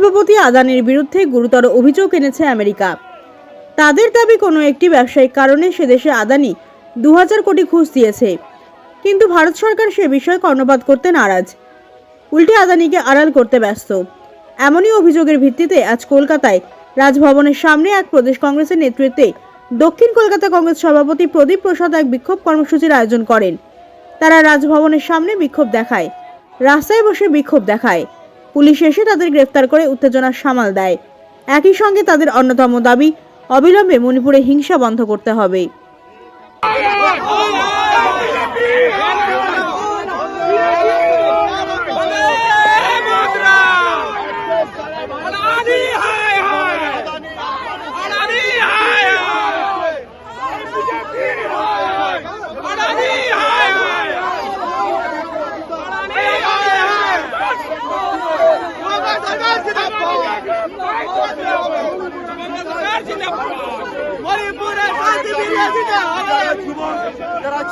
শিল্পপতি আদানির বিরুদ্ধে গুরুতর অভিযোগ এনেছে আমেরিকা। তাদের দাবি, কোনো একটি ব্যবসায়িক কারণে সে দেশে আদানি দু হাজার কোটি ঘুষ দিয়েছে। কিন্তু ভারত সরকার সে বিষয়ে কর্ণপাত করতে নারাজ। উল্টে আদানিকে আড়াল করতে ব্যস্ত। এমনই অভিযোগের ভিত্তিতে আজ কলকাতায় রাজভবনের সামনে এক প্রদেশ কংগ্রেসের নেতৃত্বে দক্ষিণ কলকাতা কংগ্রেস সভাপতি প্রদীপ প্রসাদ এক বিক্ষোভ কর্মসূচির আয়োজন করেন। তারা রাজভবনের সামনে বিক্ষোভ দেখায়। রাস্তায় বসে বিক্ষোভ দেখায়। পুলিশ এসে তাদের গ্রেফতার করে উত্তেজনা সামাল দেয়। একই সঙ্গে তাদের অন্যতম দাবি, অবিলম্বে মণিপুরে হিংসা বন্ধ করতে হবে।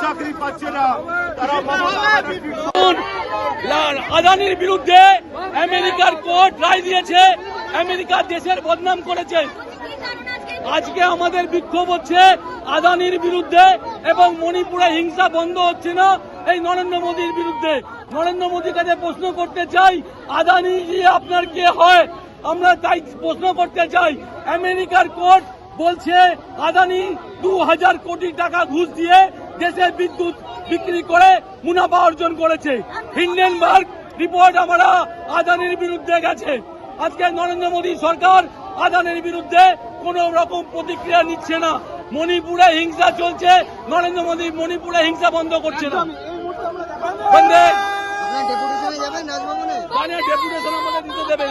চাকরি পাচ্ছে না আদানির বিরুদ্ধে আমেরিকার কোর্ট রায় দিয়েছে, আমেরিকা দেশের বদনাম করেছে। আজকে আমাদের বিক্ষোভ হচ্ছে আদানির বিরুদ্ধে এবং মণিপুরে হিংসা বন্ধ হচ্ছে না এই নরেন্দ্র মোদীর বিরুদ্ধে। নরেন্দ্র মোদীর কাছে প্রশ্ন করতে চাই, আদানি আপনার কে হয়? আমরা তাই প্রশ্ন করতে চাই, আমেরিকার কোর্ট বলছে আদানি দু হাজার কোটি টাকা ঘুষ দিয়ে দেশের বিদ্যুৎ বিক্রি করে মুনাফা অর্জন করেছে। হিন্ডেনবার্গ রিপোর্ট আমরা আদানির বিরুদ্ধে গেছে। আজকে নরেন্দ্র মোদী সরকার আদানির বিরুদ্ধে কোন রকম প্রতিক্রিয়া নিচ্ছে না। মণিপুরে হিংসা চলছে নরেন্দ্র মোদী মণিপুরে হিংসা বন্ধ করছে না। বন্ধে আপনার ডেপুটেশনে আমাদের দিতে দেবে